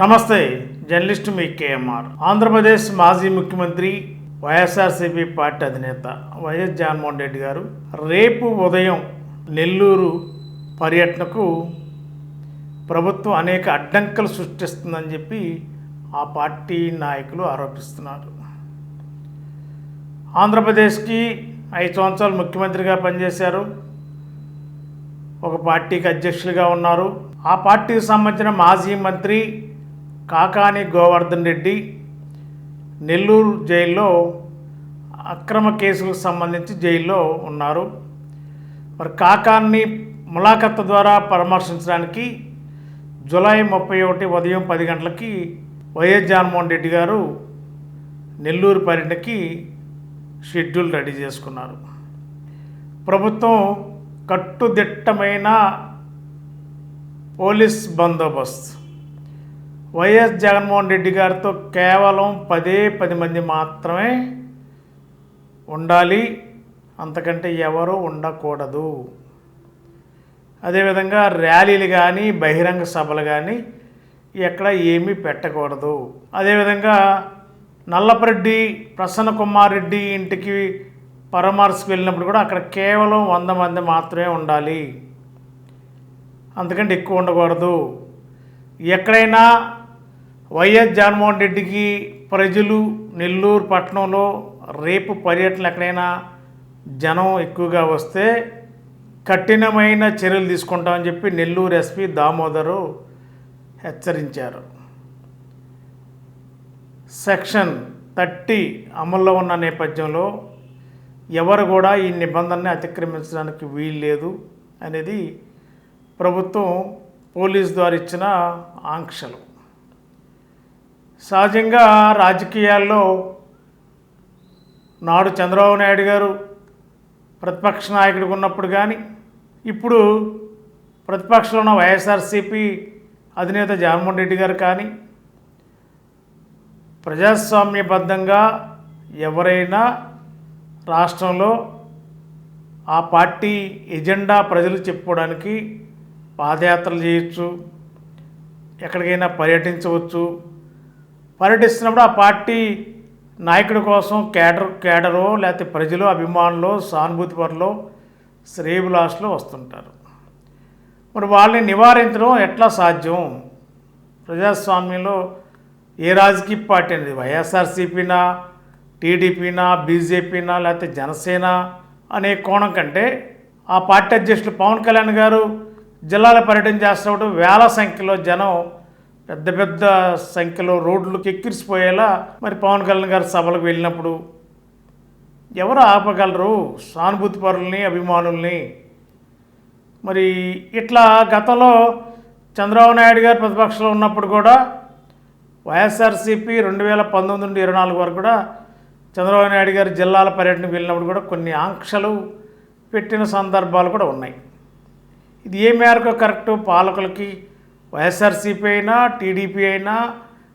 నమస్తే జర్నలిస్ట్ మీ కేఎంఆర్. ఆంధ్రప్రదేశ్ మాజీ ముఖ్యమంత్రి వైఎస్ఆర్సీపీ పార్టీ అధినేత వైఎస్ జగన్మోహన్ రెడ్డి గారు రేపు ఉదయం నెల్లూరు పర్యటనకు ప్రభుత్వం అనేక అడ్డంకులు సృష్టిస్తుందని చెప్పి ఆ పార్టీ నాయకులు ఆరోపిస్తున్నారు. ఆంధ్రప్రదేశ్కి ఐదు సంవత్సరాలు ముఖ్యమంత్రిగా పనిచేశారు. ఒక పార్టీకి అధ్యక్షులుగా ఉన్నారు. ఆ పార్టీకి సంబంధించిన మాజీ మంత్రి కాకాని గోవర్ధన్ రెడ్డి నెల్లూరు జైల్లో అక్రమ కేసులకు సంబంధించి జైల్లో ఉన్నారు. మరి కాకాన్ని ములాఖత్ ద్వారా పరామర్శించడానికి జూలై ముప్పై ఒకటి ఉదయం పది గంటలకి వైఎస్ జగన్మోహన్ రెడ్డి గారు నెల్లూరు పర్యటనకి షెడ్యూల్ రెడీ చేసుకున్నారు. ప్రభుత్వం కట్టుదిట్టమైన పోలీస్ బందోబస్తు వైఎస్ జగన్మోహన్ రెడ్డి గారితో కేవలం పదే పది మంది మాత్రమే ఉండాలి. అంతకంటే ఎవరు ఉండకూడదు. అదేవిధంగా ర్యాలీలు కానీ బహిరంగ సభలు కానీ ఎక్కడ ఏమీ పెట్టకూడదు. అదేవిధంగా నల్లపరెడ్డి ప్రసన్న కుమార్ రెడ్డి ఇంటికి పరామర్శకు వెళ్ళినప్పుడు కూడా అక్కడ కేవలం వంద మంది మాత్రమే ఉండాలి. అంతకంటే ఎక్కువ ఉండకూడదు. ఎక్కడైనా వైఎస్ జగన్మోహన్ రెడ్డికి ప్రజలు నెల్లూరు పట్టణంలో రేపు పర్యటనలు ఎక్కడైనా జనం ఎక్కువగా వస్తే కఠినమైన చర్యలు తీసుకుంటామని చెప్పి నెల్లూరు ఎస్పీ దామోదరు హెచ్చరించారు. సెక్షన్ థర్టీ అమల్లో ఉన్న నేపథ్యంలో ఎవరు కూడా ఈ నిబంధనని అతిక్రమించడానికి వీలు లేదు అనేది ప్రభుత్వం పోలీస్ ద్వారా ఇచ్చిన ఆంక్షలు. సహజంగా రాజకీయాల్లో నాడు చంద్రబాబు నాయుడు గారు ప్రతిపక్ష నాయకుడిగా ఉన్నప్పుడు కానీ ఇప్పుడు ప్రతిపక్షంలో ఉన్న వైఎస్ఆర్సీపీ అధినేత జగన్మోహన్ రెడ్డి గారు కానీ ప్రజాస్వామ్యబద్ధంగా ఎవరైనా రాష్ట్రంలో ఆ పార్టీ ఎజెండా ప్రజలు చెప్పుకోవడానికి పాదయాత్రలు చేయొచ్చు ఎక్కడికైనా పర్యటించవచ్చు పర్యటిస్తున్నప్పుడు ఆ పార్టీ నాయకుడి కోసం కేడర్ కేడరో లేకపోతే ప్రజలు అభిమానులు సానుభూతి పరులు శ్రేయభిలాషులు వస్తుంటారు. మరి వాళ్ళని నివారించడం ఎట్లా సాధ్యం? ప్రజాస్వామ్యంలో ఏ రాజకీయ పార్టీ అనేది? వైఎస్ఆర్సీపీనా టీడీపీనా బీజేపీనా లేకపోతే జనసేన అనే కోణం కంటే ఆ పార్టీ అధ్యక్షులు పవన్ కళ్యాణ్ గారు జిల్లాల పర్యటన చేస్తున్నప్పుడు వేల సంఖ్యలో జనం పెద్ద పెద్ద సంఖ్యలో రోడ్లు ఎక్కిరిసిపోయేలా మరి పవన్ కళ్యాణ్ గారు సభలకు వెళ్ళినప్పుడు ఎవరు ఆపగలరు? సానుభూతిపరుల్ని అభిమానుల్ని? మరి ఇట్లా గతంలో చంద్రబాబు నాయుడు గారు ప్రతిపక్షంలో ఉన్నప్పుడు కూడా వైఎస్ఆర్సీపీ రెండు వేల పంతొమ్మిది నుండి ఇరవై నాలుగు వరకు కూడా చంద్రబాబు నాయుడు గారు జిల్లాల పర్యటనకు వెళ్ళినప్పుడు కూడా కొన్ని ఆంక్షలు పెట్టిన సందర్భాలు కూడా ఉన్నాయి. ఇది ఏ మేరకు కరెక్ట్? పాలకులకి వైఎస్ఆర్సీపీ అయినా టీడీపీ అయినా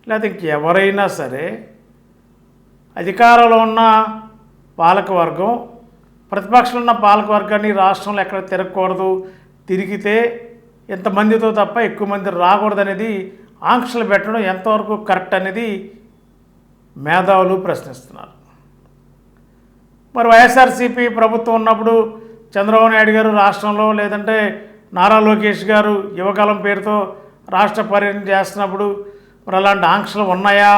లేకపోతే ఇంకెవరైనా సరే అధికారంలో ఉన్న పాలకవర్గం ప్రతిపక్షంలో ఉన్న పాలకవర్గాన్ని రాష్ట్రంలో ఎక్కడ తిరగకూడదు. తిరిగితే ఎంతమందితో తప్ప ఎక్కువ మంది రాకూడదు అనేది ఆంక్షలు పెట్టడం ఎంతవరకు కరెక్ట్ అనేది మేధావులు ప్రశ్నిస్తున్నారు. మరి వైఎస్ఆర్సీపీ ప్రభుత్వం ఉన్నప్పుడు చంద్రబాబు నాయుడు గారు రాష్ట్రంలో లేదంటే నారా లోకేష్ గారు యువకాలం పేరుతో రాష్ట్ర పర్యటన చేస్తున్నప్పుడు మరి అలాంటి ఆంక్షలు ఉన్నాయా?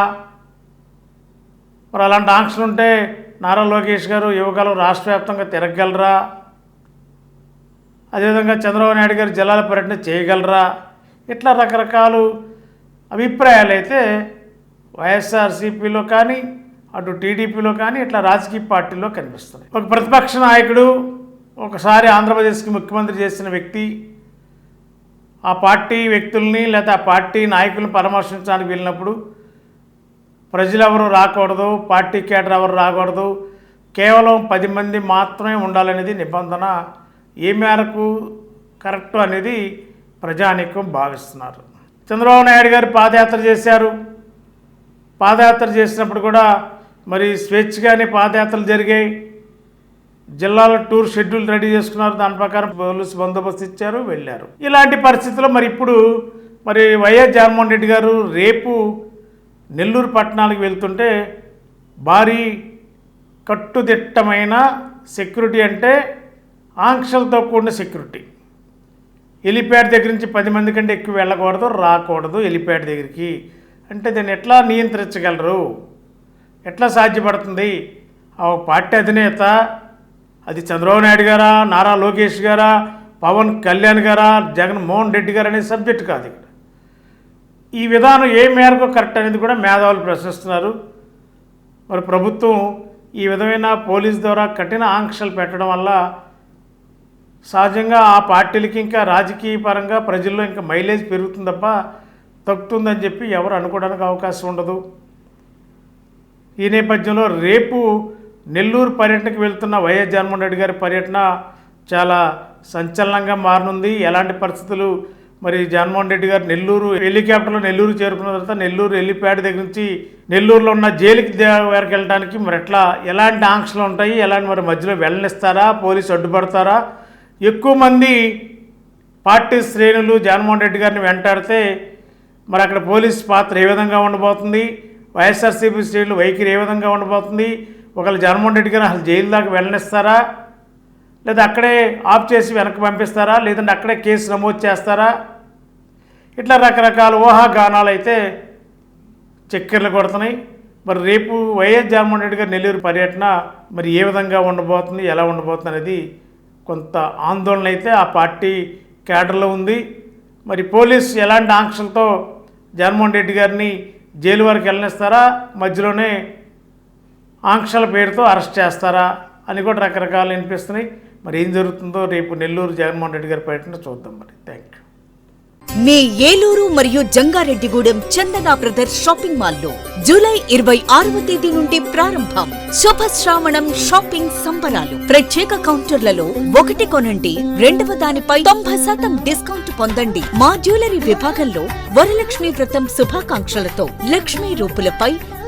మరి అలాంటి ఆంక్షలు ఉంటే నారా లోకేష్ గారు యువకులు రాష్ట్ర వ్యాప్తంగా తిరగగలరా? అదేవిధంగా చంద్రబాబు నాయుడు గారు జిల్లాల పర్యటన చేయగలరా? ఇట్లా రకరకాలు అభిప్రాయాలు అయితే వైఎస్ఆర్సీపీలో కానీ అటు టీడీపీలో కానీ ఇట్లా రాజకీయ పార్టీల్లో కనిపిస్తున్నాయి. ఒక ప్రతిపక్ష నాయకుడు ఒకసారి ఆంధ్రప్రదేశ్కి ముఖ్యమంత్రి చేసిన వ్యక్తి ఆ పార్టీ వ్యక్తుల్ని లేదా ఆ పార్టీ నాయకులను పరామర్శించడానికి వెళ్ళినప్పుడు ప్రజలు ఎవరు రాకూడదు పార్టీ కేటర్ ఎవరు రాకూడదు కేవలం పది మంది మాత్రమే ఉండాలనేది నిబంధన. ఏ మేరకు కరెక్ట్ అనేది ప్రజానీకం భావిస్తున్నారు. చంద్రబాబు నాయుడు గారు పాదయాత్ర చేశారు. పాదయాత్ర చేసినప్పుడు కూడా మరి స్వేచ్ఛగానే పాదయాత్రలు జరిగాయి. జిల్లాల టూర్ షెడ్యూల్ రెడీ చేసుకున్నారు. దాని ప్రకారం పోలీసు బందోబస్తు ఇచ్చారు వెళ్ళారు. ఇలాంటి పరిస్థితుల్లో మరి ఇప్పుడు మరి వైఎస్ జగన్మోహన్ రెడ్డి గారు రేపు నెల్లూరు పట్టణానికి వెళ్తుంటే భారీ కట్టుదిట్టమైన సెక్యూరిటీ అంటే ఆంక్షలతో కూడిన సెక్యూరిటీ. ఎలిప్యాడ్ దగ్గర నుంచి పది మంది కంటే ఎక్కువ వెళ్ళకూడదు రాకూడదు ఎలిప్యాడ్ దగ్గరికి. అంటే దీన్ని ఎట్లా నియంత్రించగలరు? ఎట్లా సాధ్యపడుతుంది? ఆ పార్టీ అధినేత అది చంద్రబాబు నాయుడు గారా నారా లోకేష్ గారా పవన్ కళ్యాణ్ గారా జగన్మోహన్ రెడ్డి గారు అనే సబ్జెక్ట్ కాదు ఇక్కడ. ఈ విధానం ఏ మేరకు కరెక్ట్ అనేది కూడా మేధావులు ప్రశ్నిస్తున్నారు. మరి ప్రభుత్వం ఈ విధమైన పోలీస్ ద్వారా కఠిన ఆంక్షలు పెట్టడం వల్ల సహజంగా ఆ పార్టీలకి ఇంకా రాజకీయ పరంగా ప్రజల్లో ఇంకా మైలేజ్ పెరుగుతుంది తప్ప తగ్గుతుందని చెప్పి ఎవరు అనుకోవడానికి అవకాశం ఉండదు. ఈ నేపథ్యంలో రేపు నెల్లూరు పర్యటనకు వెళ్తున్న వైఎస్ జగన్మోహన్ రెడ్డి గారి పర్యటన చాలా సంచలనంగా మారనుంది. ఎలాంటి పరిస్థితులు? మరి జగన్మోహన్ రెడ్డి గారు నెల్లూరు హెలికాప్టర్లో నెల్లూరు చేరుకున్న తర్వాత నెల్లూరు హెలిప్యాడ్ దగ్గర నుంచి నెల్లూరులో ఉన్న జైలుకి దగ్గరికి వెళ్ళడానికి మరి ఎట్లా ఎలాంటి ఆంక్షలు ఉంటాయి? ఎలాంటి మరి మధ్యలో వెళ్ళనిస్తారా? పోలీసు అడ్డుపడతారా? ఎక్కువ మంది పార్టీ శ్రేణులు జగన్మోహన్ రెడ్డి గారిని వెంటాడితే మరి అక్కడ పోలీస్ పాత్ర ఏ విధంగా ఉండబోతుంది? వైఎస్ఆర్సీపీ శ్రేణులు వైఖరి ఏ విధంగా ఉండబోతుంది? ఒకవేళ జగన్మోహన్ రెడ్డి గారు అసలు జైలు దాకా వెళ్ళనిస్తారా? లేదా అక్కడే ఆఫ్ చేసి వెనక్కి పంపిస్తారా? లేదంటే అక్కడే కేసు నమోదు చేస్తారా? ఇట్లా రకరకాల ఊహాగానాలు అయితే చక్కెర్లు కొడుతున్నాయి. మరి రేపు వైఎస్ జగన్మోహన్ రెడ్డి గారి నెల్లూరు పర్యటన మరి ఏ విధంగా ఉండబోతుంది ఎలా ఉండబోతుంది అనేది కొంత ఆందోళన అయితే ఆ పార్టీ క్యాడర్లో ఉంది. మరి పోలీస్ ఎలాంటి ఆంక్షలతో జగన్మోహన్ రెడ్డి గారిని జైలు వరకు వెళ్ళనిస్తారా? మధ్యలోనే ఆంక్షల పేరుతో అరెస్ట్ చేస్తారా అని కూడా రకరకాలు వినిపిస్తున్నాయి. మరి ఏం జరుగుతుందో రేపు నెల్లూరు జగన్మోహన్ రెడ్డి గారి పర్యటన చూద్దాం మరి. థ్యాంక్ యూ మీ ఏలూరు మరియు జంగారెడ్డిగూడెం చందన బ్రదర్స్ షాపింగ్ మాల్లో జూలై ఇరవై ఆరవ తేదీ నుండి ప్రారంభం. శుభ శ్రావణం షాపింగ్ సంబరాలు. ప్రత్యేక కౌంటర్లలో ఒకటి కొనండి రెండవ దానిపై తొంభై శాతం డిస్కౌంట్ పొందండి. మా జ్యువెలరీ విభాగంలో వరలక్ష్మి వ్రతం శుభాకాంక్షలతో Lakshmi రూపులపై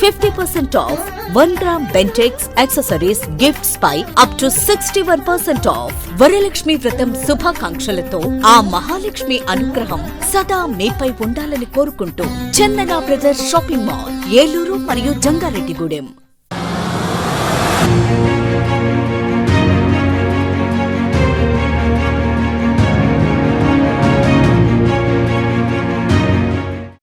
fifty percent off one gram Bentex accessories gifts pi up to sixty one percent off Varalakshmi వ్రతం శుభాకాంక్షలతో ఆ మహాలక్ష్మి అనుగ్రహం సదా మీపై ఉండాలని కోరుకుంటూ Chandana brothers shopping mall Eluru మరియు జంగారెడ్డిగూడెం.